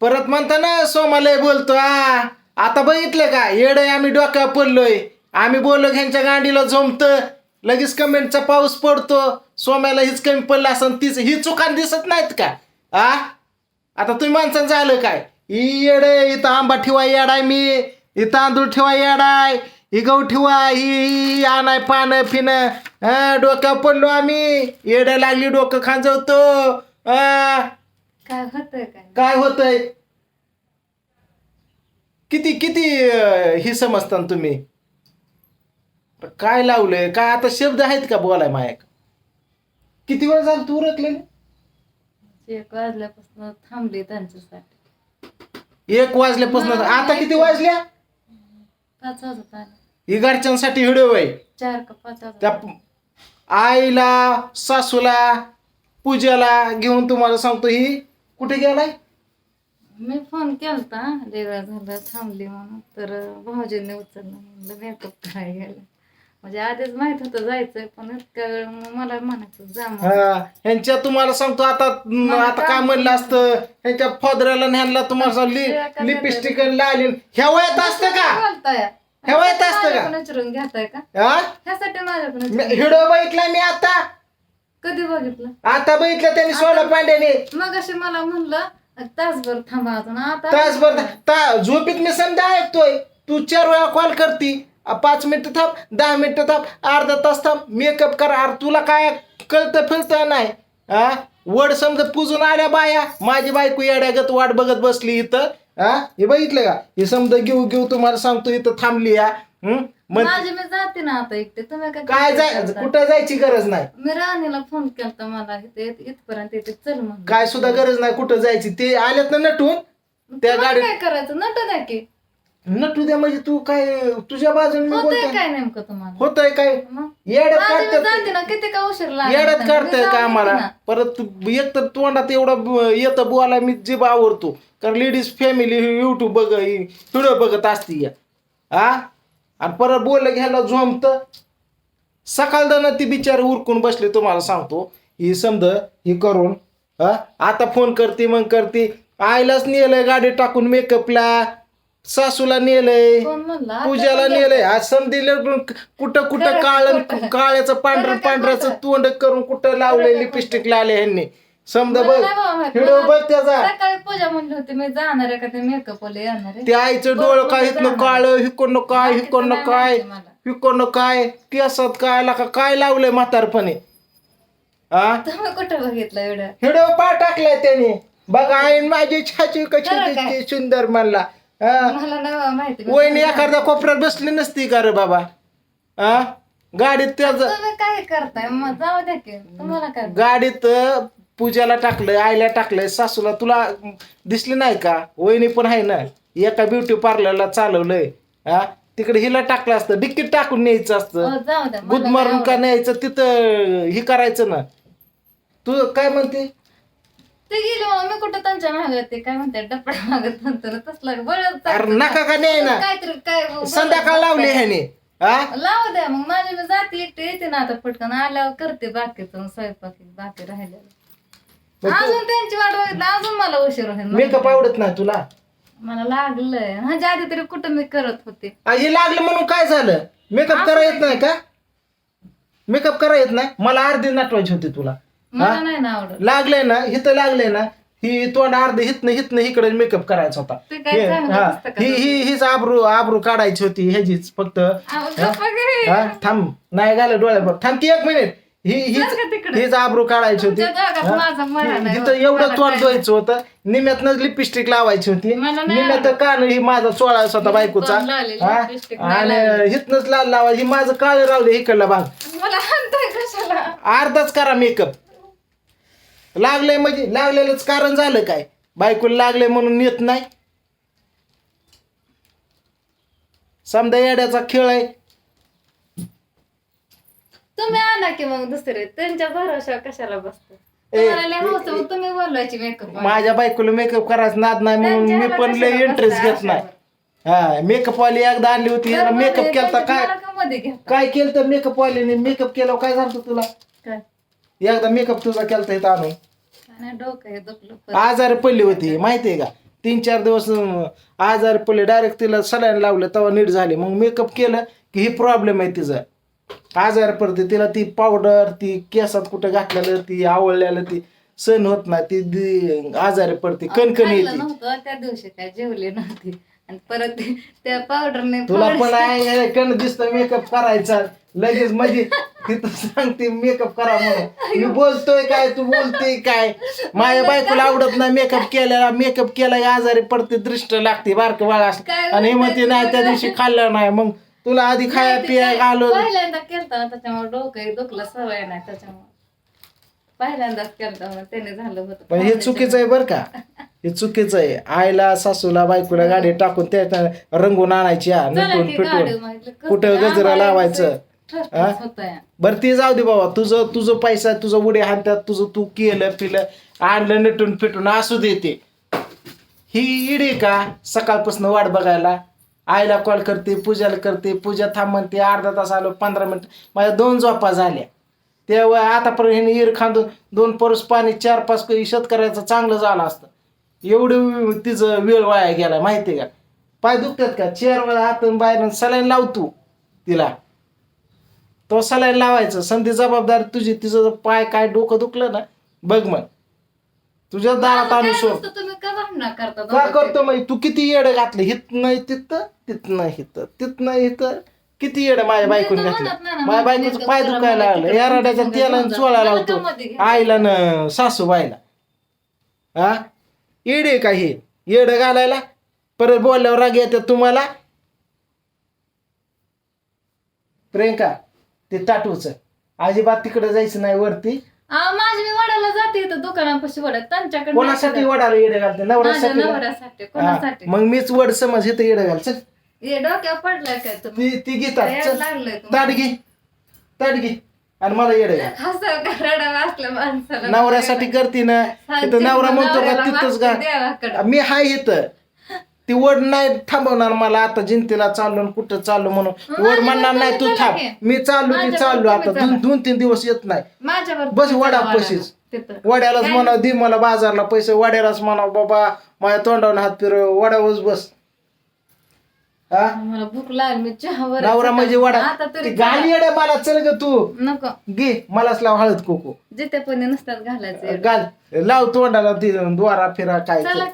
परत म्हणता ना सोमालय बोलतो आ. आता बघितलं का? येड आम्ही डोक्यावर पडलोय. आम्ही बोललो ह्यांच्या गांडीला झोमत. लगेच कमेंटचा पाऊस पडतो. सोम्याला हीच कमी पडलं असं तीच ही चुकान दिसत नाहीत का? आ? आता तुम्ही माणसानं झालं काय? ही येड इथं आंबा ठेवा येडाय मी. ही तांदूळ ठेवा येडाय ही गहू ठेवा ही आणाय पानं फिनं डोक्यावर पडलो आम्ही. येड्या लागली डोकं खांजवतो. आ काय होतंय काय? काय होतंय? किती किती अं, ही समजता तुम्ही? काय लावलंय? काय आता शब्द आहेत का बोलाय मायाक? किती वेळ झाला तू उरकले एक वाजल्यापासून थांबली त्यांच्यासाठी. एक वाजल्यापासून? आता किती वाजल्या? पाच वाजत आले. ही घरच्यांसाठी व्हिडिओ आहे. चार का पाच वाजत त्या आईला सासूला पूजाला घेऊन तुम्हाला सांगतो ही कुठे गेलाय? मी फोन केलता वेगळा झालं थांबली म्हणून. तर भाऊजींनी उचललं म्हणलं मेकअप करायला गेलं म्हणजे आधीच माहीत होतं जायचंय पण इतका वेळ मग मला म्हणायचं जा मग. हा, ह्यांच्या तुम्हाला सांगतो आता आता काय म्हणलं असतं ह्यांच्या फोदऱ्याला न्यायला तुम्हाला लि लिपस्टिक लाली ह्या वयात असतं का? बोलताय. ह्या वयात असतं का? विचारून घेताय का? हा ह्यासाठी माझ्याकडून व्हिडिओ बघितला मी आता. कधी बघितलं? आता बघितलं त्यांनी सोना पांड्याने. मग असे मला म्हणलं तासभर थांबा अजून आता तासभर ता झोपीत मी समजा ऐकतोय. तू चार वेळा कॉल करती. अ, पाच मिनिटं थांब दहा मिनिटं थांब अर्धा तास थांब मेकअप कर. अरे तुला काय कळतं फिरतं नाही. हा वड समजा पुजून आल्या बाया. माझी बायको येड्यागत वाट बघत बसली इथं. हा हे बघितलं का? हे समजा घेऊ घेऊ तुम्हाला सांगतो इथं थांबली या. हं? मग माझी मी जाते ना आता एकटे. तुम्ही काय काय जाय करता? कुठं जायची गरज नाही. मी राणीला फोन केलता मला. इथे इथपर्यंत येते. चल म्हणून काय सुद्धा गरज नाही कुठं जायची. ते आल्यात ना नटून? त्या गाडीत काय करायचं? नट द्या की. नटू द्या म्हणजे तू काय तुझ्या बाजूने मी होतंय बोलतोय. काय नेमकं तुम्हाला? होतंय काय? मग? येड्यात माझी मी काढतात जाते ना किती का उशीर लागला? येड्यात. मी काढताय जाऊन का येते आम्हाला? ना. परत एक तर तोंडात एवढं ब- येतं बोलाय मी जीभ आवडतो कारण लेडीज फॅमिली युट्यूब बघ व्हिडिओ बघत असती या. हा? आणि परत बोललं घ्यायला झोमत सकाळ ती बिचारी उरकून बसली तुम्हाला सांगतो. ही समज ही करून आता फोन करते मग करते. आईलाच नेलंय गाडी टाकून मेकअपला. सासूला नेलंय. पूजाला नेलंय. आज समधीला कुठं कुठं काळ काळ्याचं पांढरं पांढऱ्याचं तोंड करून कुठं लावलंय लिपस्टिक लावले ह्यांनी? समजा बघ मला नाही बाबा माहीत. व्हिडिओ बघ त्याचा. सकाळी पूजा म्हणली होती मी जाणार आहे का ते मेकअप वाले येणार आहे. ते आईचं डोळं काय हिथनं काळ हिकडनं काय हिकडनं काय. हिकडनं काय केसात काय लाका काय लावलंय म्हातारपणे? हा तुम्ही कुठं बघितलं एवढं? व्हिडिओ पा टाकलाय त्याने. बघा आईन माझी छाची कशी खरं काय? दिसते सुंदर म्हणला. हा मला नाही बाबा माहिती वहिनी एखाद्या कोपऱ्यात बसली नसती का रे बाबा? हा गाडीत त्याच तुम्ही काय करताय? मग जाऊ द्या की. तुम्हाला काय गाडीत पूजाला टाकलंय आईला टाकलंय सासूला तुला दिसली नाही का? वहिनी पण आहे ना एका ब्युटी पार्लरला चालवलंय हा? तिकडे हिला टाकलं असतं डिक्कीत टाकून न्यायचं असतं. गुद मला मारून का न्यायचं तिथं हे करायचं ना. तू काय म्हणते? ते गेले मी कुठं त्यांच्या मागे ते काय म्हणते? डपडा मागत नंतर तसलं अरे नका का नाही ना? काहीतरी काय संध्याकाळ लावली ह्याने हा? लावू द्या मग माझी मी जाते एकटी येते ना आता पटकन. आल्यावर करते बाकीचं स्वयंपाक बाकी राहिलेलं. अजून त्यांची वाट बघितलं अजून मला उशीर होईल मेकअप आवडत नाही तुला? मला लागलंय. ह्याच्या आधी तरी कुठं मी करत होते. हे लागलं म्हणून काय झालं? मेकअप करा येत नाही का? मेकअप करा येत नाही? मला अर्धी नटवायची होती तुला. मला नाही ना आवडत. लागलंय ना हिथं लागलंय ना ही तोंड अर्ध हितनं हितनं इकडे मेकअप करायचा होता. ते काय हे, चांगलं हा, का ही ही हीच आबरू आबरू काढायची होती ह्याचीच फक्त अहो, गप्पा घे. हा थांब. नाही घालं डोळ्यावर. थांब की एक मिनिट. ही हीच का तिकडे? हीच आबरू काढायची होती. तुमच्या हा? माझं. इथं एवढं मला तोंड काय- धुवायचं होतं निम्यातनं लिपस्टिक लावायची होती. मला नाही निम्यात कान ही माझा चोळा होता बायकोचा. पण लावलेली हा? lipstick नाही आणि हिथनच लाल लावा ही माझं काळ रावले इकडला भाग मला हाणताय कशाला? अर्धाच करा मेकअप लागलंय म्हणजे लागलेलंच कारण झालं काय? बायकोला लागलंय म्हणून येत नाही. समजा येड्याचा खेळ आहे तुम्ही आणा की मग दुसरे. त्यांच्या भरोशा कशाला बसतो? तुम्हाला लय हौस आहे, मग तुम्ही बोलवायची मेकअप माझ्या बायकोला मेकअप करायचा नाद नाही म्हणून मी पण लय इंटरेस्ट घेत नाही. हा मेकअप वाली एकदा आणली होती मेकअप केलता काय? मध्ये घ्या काय केलं तर मेकअप वालीने? मेकअप केल्यावर काय झालं तुला? काय? एकदा मेकअप तुझा केलता इथं आणून. काय नाही डोकं हे दुखलं. आजारी पडली होती माहितीये का? तीन चार दिवस अं, आजारी पडले डायरेक्ट तिला सलाईन लावलं तेव्हा नीट झाले. मग मेकअप केलं की ही प्रॉब्लेम आहे तिचा. आजारी पडते तिला ती पावडर ती केसात कुठं घातलेलं ती आवळलेलं ती सण होत नाही ती दी- आजारी पडते कणकण खाल्लं येते. नव्हतं त्या दिवशी काय जेवले नव्हते. आणि परत ते- त्या पावडरने तुला पण आहे कण दिसतं मेकअप करायचा. लगेच म्हणजे तिथं सांगते मेकअप करा म्हणून. मी बोलतोय काय तू बोलते काय? माझ्या बायकोला आवडत नाही मेकअप केलेला मेकअप केला आजारी पडते दृष्ट लागते बारक बाळ असं काय आणि मग ते नाही त्या दिवशी खाल्लं नाही. मग तुला आधी खाया पिया घालून पहिल्यांदा केलता त्याच्यामुळे डोकं दुखलं सवय नाही त्याच्यामुळे. पहिल्यांदाच केलता मग त्याने झालं होतं. पण हे चुकीचं आहे बरं का. हे चुकीचं आहे. आईला सासूला बायकोला गाडी टाकून त्या रंगून आणायची हा, चला नटून की गाडी पिटून माहिती कसं कुठं गजरा लावायचं? हा? होतंय. बरं ते जाऊ दे बाबा. तुझं तुझं पैसा तुझं उडे हाणतात तुझं तू केलं पिलं आणलं नटून पिटून असू दे ते. ही इडे का? सकाळपासून वाट बघायला. आईला कॉल करते पूजाला करते पूजा थांब म्हणते अर्धा तास आलो पंधरा मिनिट. माझ्या दोन झोपा झाल्या. तेव्हा आतापर्यंत हिने इर खांदून दोन परस पाणी चार पाच शेतकऱ्याचं चांगलं झालं असतं. एवढं तिचं वेळ वाया गेला माहिती का? पाय दुखतात का? चेअरवर वेळा बाहेर सलाईन लावतो तिला. तो सलाईन लावायचं. संधी जबाबदारी तुझी तिचं जर पाय काय डोकं दुखलं ना बघ मग. तुझ्या दारात आणून काय सोड. नुसतं तुम्ही का भांडणं करता का दोघं करतो मग? तू किती येड घातलं? हित नाही तिथं तिथ नाही हित तिथ नाही हिथं किती येड माझ्या मी बायकोने तर घातलं? म्हणत नाही ना, माझ्या बायकोचं पाय दुखायला मला लागलं. तिकडे या रड्याच्या तेलाने चोळा मला लावतो. आईला न सासूबाईला. हा? येडे का हे? येड घालायला? परत बोलल्यावर राग येतात तुम्हाला? प्रियंका ते टाटूच अजिबात तिकडे जायचं नाही वरती. माझी मी वडाला जाते इथं दुकानापाशी वडा. त्यांच्याकडे कोणासाठी वडाला येडे घालते? माझ्या नवऱ्यासाठी? नवऱ्यासाठी हा, कोणासाठी? मग मीच वड समज इथं येडे घाल चल हे डोक्यावर पडलाय काय तुम्ही? ती ती घेतात यायला चल. लागलंय ताट घे. ताट घे. आणि मला येडे घाल. हसं माणसाला. नवऱ्यासाठी करते ना. इथं नवरा म्हणतो का तिथंच का देवाकडं मी हाय इथं. ती वड नाही थांबवणार मला आता जिंतीला चाललो आणि कुठं चाललो म्हणून. वड म्हणणार नाही तू थांब मी चाललो की माझ्या चाललो आता दोन दोन तीन दिवस येत नाही. बस वडा पशीच. तिथं. वड्यालाच म्हणा दे मला बाजारला पैसे. वड्यालाच म्हणा बाबा माझ्या तोंडावर हात फिरव वड्यावरच बस. हा? मला भूक लागली मी चहावर नवरा म्हणजे वडा. गाली येड्या मला चल ग तू. नको. घे मलाच लाव हळद कोको. जिथे पण नसतात घालायचे. घाल. लाव तोंडाला द्वारा फिरा काय चला.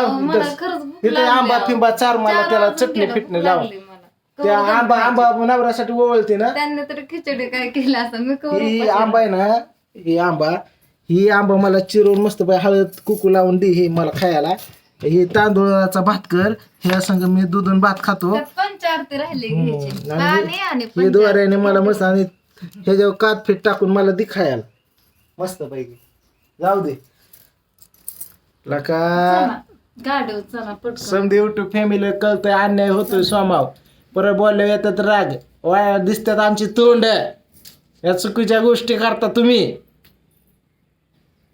मला दस. खरंच भूक लागली आंबा अहो. फिंबा चार मला चार त्याला वाजून चटणी गेलं, फिटणी भूक लाव. लागली मला. त्या आंबा खायची. आंबा नवऱ्यासाठी ओवळते ना. त्यांनी तरी खिचडी काय केलं असं मी ही आंबा आहे ना ही आंबा ही आंबा मला चिरून मस्त पाय हळद कुकू लावून दे हे मला खायला. ही तांदूळाचा भात कर ह्या संग मी दुधून भात खातो. पंचारती राहिली घ्यायची. आणि पाणी आणि हे पंचारती. द्वाऱ्याने मला मस्त आणि ह्याच्यावर कात फिट टाकून मला दी खायला. मस्त पैकी जाऊ दे. लका. चला, चला पटकन. समधी युट्यूब फॅमिली कळतंय अन्याय होतोय सोमाव परत बोलले येतात राग. वाया दिसतात आमची तोंड. या चुकीच्या गोष्टी करता तुम्ही.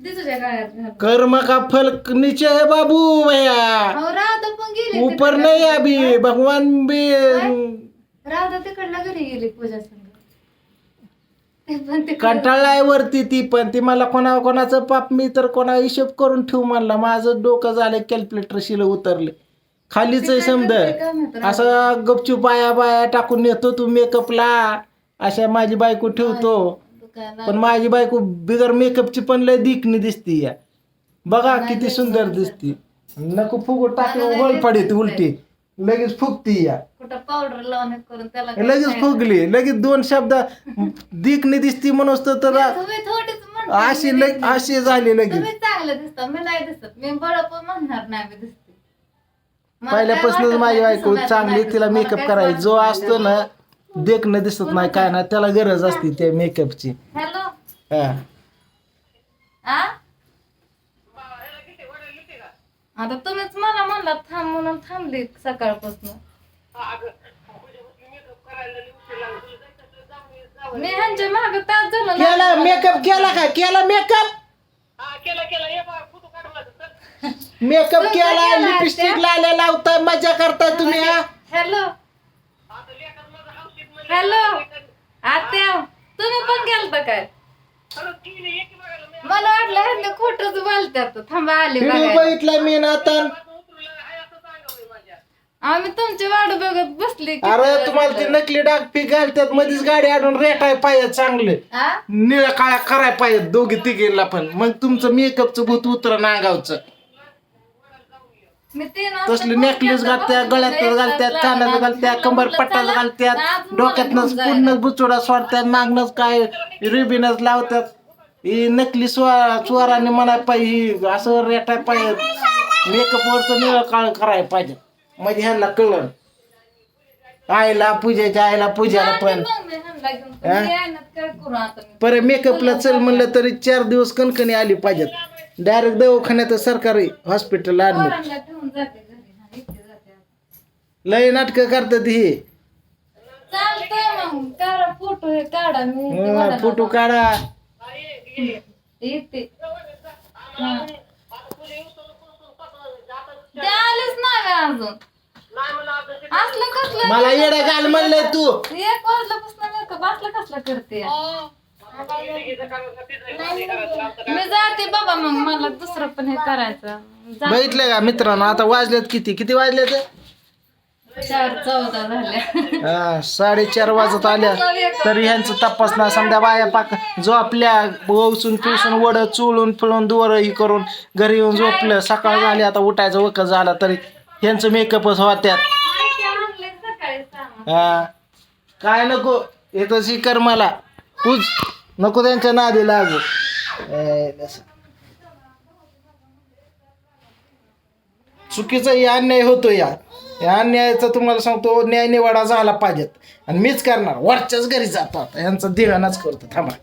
दे तुझ्या गाड्यात घाल. कर्म का फल नीचे है बाबू भैया? अहो, राधा पण गेली ऊपर नहीं. अभी भगवान भी राधा तिकडल्या घरी गेली पूजा संग. कंटाळलाय वरती ती पण ती मला कोणा कोणाचं पाप मी तर कोणा हिशोब करून ठेवू म्हणला. माझं डोकं झालं कॅल्क्युलेटर शिल उतरले. खालीच आहे समज? असं गपचूप बाया बाया टाकून येतो तू मेकअपला. अशा माझी बायको ठेवतो. पण माझी बायको बिगर मेकअपची पण लय दिकनी दिसती या. बघा किती सुंदर दिसती. नको फुगूट टाकून गोल पडते उलटी. लगेच फुगती या. कुठं पावडर लावून करून त्याला लगेच फुगली. लगेच दोन शब्द दिकनी दिसती म्हणून तर तुम्ही थोडीच म्हणता. अशी लग अशी झाली लगेच. तुम्ही चांगलं दिसता मी नाही दिसत. मी म्हणणार नाही मी दिसते. मला काय पहिल्यापासूनच वाटत माझी नाही बायको दिसत चांगली नाही तिला दिसत. मला मेकअप काहीच करायची. जो नाही. असतो ना देखणं दिसत नाही काय ना त्याला गरज असते त्या मेकअपची हॅलो? हा. आ? आता तुम्हीच मला म्हणला थांब म्हणून थांबली सकाळपासून. मी ह्यांच्या माग तास झालं केला मेकअप केला का केला मेकअप? मेकअप तुमचा केला केला लिपस्टिक त्या? लाल्या लावताय मजा करताय तुम्ही हा? हॅलो. हॅलो. आत्या तुम्ही पण गेलता काय? मला वाटलं ह्यांना खोटच बोलतात थांबा आले व्हिडिओ बघायला. बघितलाय मी ना आता आम्ही तुमची वाट बघत बसली अरे तुम्हाला ते. नकली डाग पीक घालतात मध्येच गाडी आणून रेटाय पाहिजे चांगले हा? निळ्या काळ्या कराय पाहिजे दोघी तिघीला पण मग तुमचं मेकअपचं भूत उतर नागावचं मी तीन वाजता तसले नेकलेस केलता, घालत्या गळ्यात एक घालत्या तास कानात लागला. घालत्या कंबर चला, घालत्यात आज मला डोक्यातनं घेऊन जायला. पूर्ण बुचोडा सोडतात मागणंच काय रिबिनच लावतात ही नकली स्वा चोराने म्हणाय पाहिजे ही असं रेटाय पाहिजे मेकअप वरचं निळं काळ करायला पाहिजे. म्हणजे ह्यांना कळलं. आईला पूजेच्या आईला पूजाला पण. पर मेकअपला चल म्हणलं तरी चार दिवस कणकणी आली पाहिजेत. डायरेक्ट दवाखान्यात सरकारी हॉस्पिटल ऍडमिट. लय नाटकं करतात ही. फोटो काढा. येते. ते आलेच नाही अजून. असलं कसलं मला येडा घाल म्हणलंय तू. एक वाजल्यापासून मेकअप असलं कसलं करते? मी जाते बाबा मग मला दुसरं पण हे करायचं. जा- बघितलं का मित्रांनो आता वाजलेत किती? किती वाजलेत? चार चौदा झाल्या. हा, साडेचार वाजत आल्या. तरी ह्यांचं तपासणा समजा बाया पाक झोपल्या ओवसून पिवसून वड चुळून फिळून दुवर ही करून घरी येऊन झोपलं सकाळ झाली आता उठायचं वक झाला तरी ह्यांचं मेकअपच होत्यात. आणलंय हा. काय नको येतं शिकर मला. पूज नको त्यांच्या नादी लागू. ए, चुकीचा या अन्याय होतो या या अन्यायाचा तुम्हाला सांगतो न्याय निवाडा झाला पाहिजेत. आणि मीच करणार. वरच्याच घरी जातात यांचं धिगाणाच करतो. थांबा.